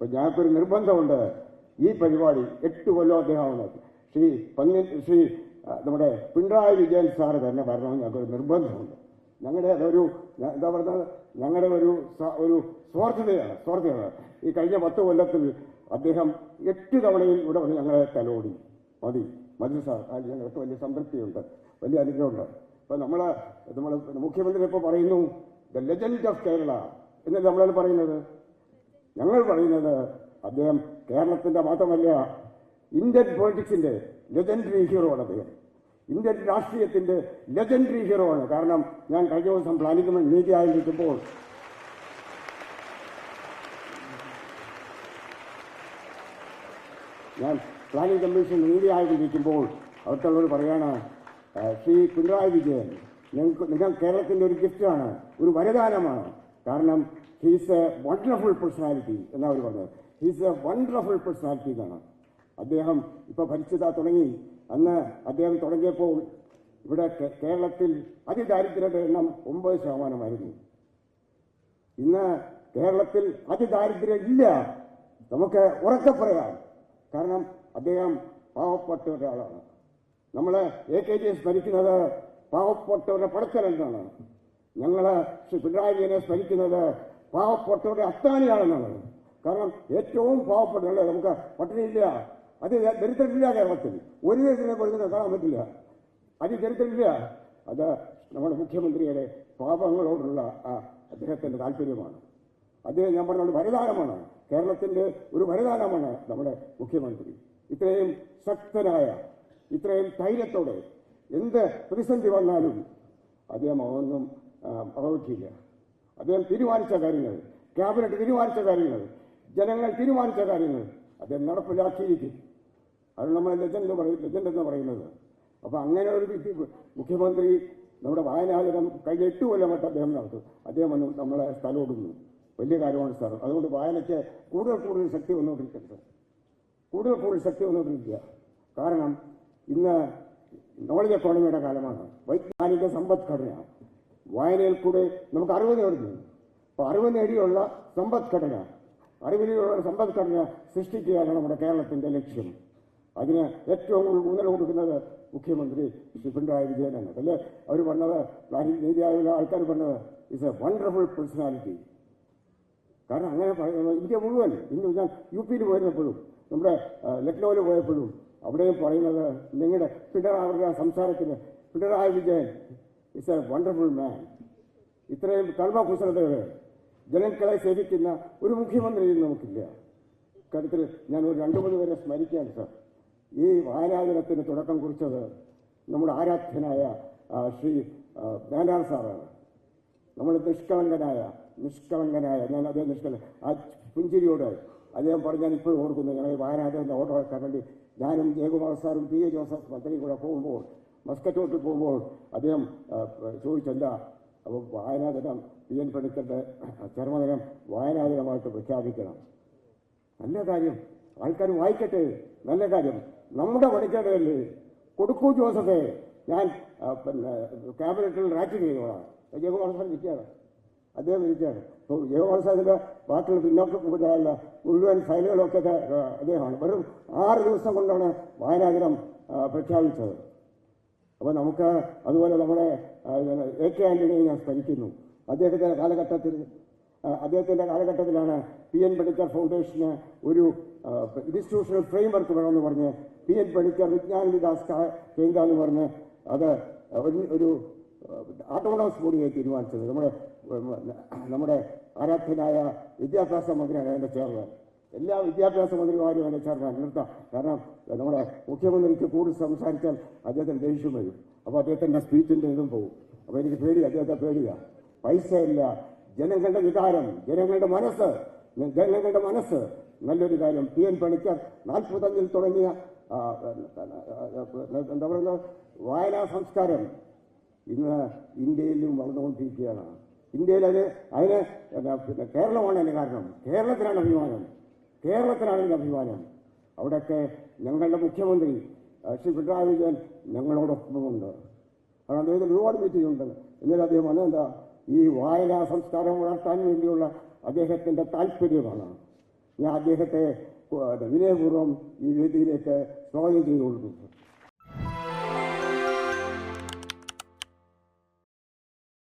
അപ്പൊ ഞങ്ങൾക്കൊരു നിർബന്ധമുണ്ട്. ഈ പരിപാടി എട്ട് കൊല്ലം അദ്ദേഹമാണ്. ശ്രീ പന്നി ശ്രീ നമ്മുടെ പിണറായി വിജയൻ സാറ് തന്നെ വരണമെന്ന് ഞങ്ങൾക്കൊരു നിർബന്ധമുണ്ട്. ഞങ്ങളുടെ അതൊരു എന്താ പറയുന്നത് ഞങ്ങളുടെ ഒരു ഒരു സ്വാർത്ഥതയാണ് സ്വാർത്ഥതയാണ്. ഈ കഴിഞ്ഞ പത്ത് കൊല്ലത്തിൽ അദ്ദേഹം എട്ട് തവണയും ഇവിടെ വന്ന് ഞങ്ങളെ തലോടി. മതി മതി സാർ. അതിൽ ഞങ്ങൾക്ക് വലിയ സംതൃപ്തിയുണ്ട് വലിയ അനുഗ്രഹമുണ്ട്. ഇപ്പൊ നമ്മൾ നമ്മൾ മുഖ്യമന്ത്രി ഇപ്പോൾ പറയുന്നു ദ ലെജൻഡ് ഓഫ് കേരള എന്നല്ലേ നമ്മളത് പറയുന്നത്? ഞങ്ങൾ പറയുന്നത് അദ്ദേഹം കേരളത്തിന്റെ മാത്രമല്ല ഇന്ത്യൻ പൊളിറ്റിക്സിന്റെ ലെജൻഡറി ഹീറോ ആണ് അദ്ദേഹം. ഇന്ത്യൻ രാഷ്ട്രീയത്തിന്റെ ലെജൻഡറി ഹീറോ ആണ്. കാരണം ഞാൻ കഴിഞ്ഞ ദിവസം പ്ലാനിംഗ് നീതി ആയിരിക്കുമ്പോൾ ഞാൻ പ്ലാനിംഗ് കമ്മീഷൻ നീതി ആയിരിക്കുമ്പോൾ അവർക്കുള്ളവർ പറയാണ് ശ്രീ പിണറായി വിജയൻ നിങ്ങൾ കേരളത്തിന്റെ ഒരു ഗിഫ്റ്റാണ് ഒരു വരദാനമാണ്. കാരണം ഹീസ് എ വണ്ടർഫുൾ പേഴ്സണാലിറ്റി എന്നാണ് അവർ പറഞ്ഞത്. ഹീസ് എ വണ്ടർഫുൾ പേഴ്സണാലിറ്റി എന്നാണ്. അദ്ദേഹം ഇപ്പൊ ഭരിച്ചതാ തുടങ്ങി. അന്ന് അദ്ദേഹം തുടങ്ങിയപ്പോൾ ഇവിടെ കേരളത്തിൽ അതിദാരിദ്ര്യയുടെ എണ്ണം ഒമ്പത് ശതമാനമായിരുന്നു. ഇന്ന് കേരളത്തിൽ അതിദാരിദ്ര്യം ഇല്ല. നമുക്ക് ഉറക്കെ പറയാം. കാരണം അദ്ദേഹം പാവപ്പെട്ട ഒരാളാണ് നമ്മൾ എ കെ ജി സ്മരിക്കുന്നത് പാവപ്പെട്ടവരുടെ പടക്കലെന്നാണ് ഞങ്ങൾ ശ്രീ പിണറായി വിജയനെ സ്മരിക്കുന്നത് പാവപ്പെട്ടവരുടെ അത്താണിയാണെന്നുള്ളത് കാരണം ഏറ്റവും പാവപ്പെട്ടവരുടെ നമുക്ക് പട്ടിണിയില്ല. അത് ദരിദ്രമില്ല കേരളത്തിൽ. ഒരു ദരിദ്രനെ കൊടുക്കുന്നത് കാണാൻ പറ്റില്ല. അത് ദരിദ്രമില്ല അത് നമ്മുടെ മുഖ്യമന്ത്രിയുടെ പാപങ്ങളോടുള്ള ആ അദ്ദേഹത്തിന്റെ താല്പര്യമാണ്. അദ്ദേഹം ഞാൻ പറഞ്ഞ വരദാനമാണ് കേരളത്തിന്റെ ഒരു വരദാനമാണ് നമ്മുടെ മുഖ്യമന്ത്രി. ഇത്രയും ശക്തനായ ഇത്രയും ധൈര്യത്തോടെ എന്ത് പ്രതിസന്ധി വന്നാലും അദ്ദേഹം ഒന്നും ആ, അവഗണിക്കില്ല അദ്ദേഹം തീരുമാനിച്ച കാര്യങ്ങൾ ക്യാബിനറ്റ് തീരുമാനിച്ച കാര്യങ്ങൾ ജനങ്ങൾ തീരുമാനിച്ച കാര്യങ്ങൾ അദ്ദേഹം നടപ്പിലാക്കിയിരിക്കും. അത് നമ്മൾ ലജൻഡ് പറയും ലജൻഡ് എന്ന് പറയുന്നത്. അപ്പൊ അങ്ങനെ ഒരു മുഖ്യമന്ത്രി നമ്മുടെ വായനാദിനം കഴിഞ്ഞ എട്ട് കൊല്ലമായിട്ട് അദ്ദേഹം നടത്തും. അദ്ദേഹം വന്ന് നമ്മളെ സ്ഥലം സ്ഥലമിടുന്നു വലിയ കാര്യമാണ് സാർ അതുകൊണ്ട് വായനയ്ക്ക് കൂടുതൽ കൂടുതൽ ശക്തി വന്നുകൊണ്ടിരിക്കുന്നത് കൂടുതൽ കൂടുതൽ ശക്തി വന്നുകൊണ്ടിരിക്കുക. കാരണം ഇന്ന് നോളജ് എക്കോണമിയുടെ കാലമാണ്. വൈജ്ഞാനിക സമ്പദ്ഘടന വായനയിൽ കൂടെ നമുക്ക് അറിവ് നേടുന്നു. അപ്പൊ അറിവ് നേടിയുള്ള സമ്പദ്ഘടന അറിവിലുള്ള സമ്പദ്ഘടന സൃഷ്ടിക്കുകയാണ് നമ്മുടെ കേരളത്തിന്റെ ലക്ഷ്യം. അതിന് ഏറ്റവും ഊന്നൽ കൊടുക്കുന്നത് മുഖ്യമന്ത്രി ശ്രീ പിണറായി വിജയനാണ് അല്ലേ? അവർ പറഞ്ഞത് നീതി ആയുള്ള ആൾക്കാർ പറഞ്ഞത് ഇസ് എ വണ്ടർഫുൾ പേഴ്സണാലിറ്റി കാരണം അങ്ങനെ പറയുന്നത് ഇന്ത്യ മുഴുവൻ ഇന്ന് ഞാൻ യു പിയിൽ പോയിരുന്നപ്പോഴും നമ്മുടെ ലക്നൌവിൽ പോയപ്പോഴും അവിടെയും പറയുന്നത് നിങ്ങളുടെ പിണറായി സംസാരത്തിന് Pinarayi Vijayan it's a wonderful man ഇത്രയും കർമ്മകുശലതയോടെ ജനങ്ങളെ സേവിക്കുന്ന ഒരു മുഖ്യമന്ത്രി ഇന്ന് നമുക്കില്ല. കാര്യത്തിൽ ഞാൻ ഒരു രണ്ടു മൂന്ന് പേരെ സ്മരിക്കുകയാണ് സാർ. ഈ ആരാധനത്തിന് തുടക്കം കുറിച്ചത് നമ്മുടെ ആരാധ്യനായ ശ്രീ ആ, ബാനാർ സാറാണ്. നമ്മൾ നിഷ്കളങ്കനായ നിഷ്കളങ്കനായ ഞാൻ അതേ നിഷ്കള ആ പുഞ്ചിരിയോട് അദ്ദേഹം പറഞ്ഞാൽ ഇപ്പോഴും ഓർക്കുന്നു ഞങ്ങൾ വയനാട്ടിൽ ഓട്ടോ വെക്കാൻ വേണ്ടി ഞാനും ജയകുമാർ സാറും പി എ ജോസഫ് മന്ത്രിയും കൂടെ പോകുമ്പോൾ മസ്കറ്റോട്ടിൽ പോകുമ്പോൾ അദ്ദേഹം ചോദിച്ചല്ല അപ്പോൾ വായനാദിനം പി എൻ പണിക്കരുടെ ചർമ്മദിനം വായനാദിനമായിട്ട് പ്രഖ്യാപിക്കണം. നല്ല കാര്യം. ആൾക്കാർ വായിക്കട്ടെ. നല്ല കാര്യം. നമ്മുടെ പണിക്കേണ്ടതല്ലേ കൊടുക്കൂ ജോസഫെ. ഞാൻ പിന്നെ ക്യാബിനറ്റിൽ റാറ്റ് ചെയ്തോളാം. ജയകുമാർ സാർ അദ്ദേഹം ഇരിക്കുകയാണ് അപ്പോൾ ജയകുമാർ സാറിന്റെ വാക്കുകൾ പിന്നോക്കം കൊണ്ടുള്ള മുഴുവൻ ഫയലുകളൊക്കെ അദ്ദേഹമാണ്. വെറും ആറ് ദിവസം കൊണ്ടാണ് വായനാദിനം ആ, പ്രഖ്യാപിച്ചത്. അപ്പോൾ നമുക്ക് അതുപോലെ നമ്മുടെ എ കെ ആന്റണിയെ ഞാൻ സ്മരിക്കുന്നു. അദ്ദേഹത്തിന്റെ കാലഘട്ടത്തിൽ അദ്ദേഹത്തിന്റെ കാലഘട്ടത്തിലാണ് പി എൻ പണിക്കർ ഫൗണ്ടേഷന് ഒരു ഇൻസ്റ്റിറ്റ്യൂഷണൽ ഫ്രെയിംവർക്ക് വേണമെന്ന് പറഞ്ഞ് പി എൻ പണിക്കർ വിജ്ഞാന വികാസ് കേന്ദ്ര എന്ന് പറഞ്ഞ് അത് ഒരു ഓട്ടോണോമസ് ബോഡിയെ തീരുമാനിച്ചത്. നമ്മുടെ നമ്മുടെ ആരാധ്യനായ വിദ്യാഭ്യാസ മന്ത്രിയാണ് അതിന്റെ ചെയർമാൻ എല്ലാ വിദ്യാഭ്യാസ മന്ത്രിമാരും ചെയർമാൻ നിർത്താം. കാരണം നമ്മുടെ മുഖ്യമന്ത്രിക്ക് കൂടുതൽ സംസാരിച്ചാൽ അദ്ദേഹത്തിന് ദേഷ്യം വരും. അപ്പോൾ അദ്ദേഹത്തിന്റെ സ്പീച്ചിന്റെ ഇതും പോകും അപ്പോൾ എനിക്ക് പേടി അദ്ദേഹത്തെ പേടിയാണ് പൈസ ഇല്ല ജനങ്ങളുടെ വികാരം ജനങ്ങളുടെ മനസ്സ് ജനങ്ങളുടെ മനസ്സ്. നല്ലൊരു കാര്യം. പി എൻ പണിക്കർ നാൽപ്പത്തഞ്ചിൽ തുടങ്ങിയ എന്താ പറയുക വായനാ സംസ്കാരം ഇന്ന് ഇന്ത്യയിലും വളർന്നുകൊണ്ടിരിക്കുകയാണ്. ഇന്ത്യയിൽ അത് അതിന് കേരളമാണ് അതിന് കാരണം. കേരളത്തിലാണ് അഭിമാനം. കേരളത്തിലാണ് അതിന് അഭിമാനം. അവിടെയൊക്കെ ഞങ്ങളുടെ മുഖ്യമന്ത്രി ശ്രീ പിണറായി വിജയൻ ഞങ്ങളോടൊപ്പമുണ്ട്. കാരണം അദ്ദേഹത്തിന് ഒരുപാട് മീറ്റിംഗ് ഉണ്ട് എന്നാലും അദ്ദേഹം വന്നെന്താ ഈ വായനാ സംസ്കാരം വളർത്താൻ വേണ്ടിയുള്ള അദ്ദേഹത്തിന്റെ താല്പര്യമാണ്. ഞാൻ അദ്ദേഹത്തെ വിനയപൂർവം ഈ വേദിയിലേക്ക് സ്വാഗതം ചെയ്തുകൊള്ളുന്നു.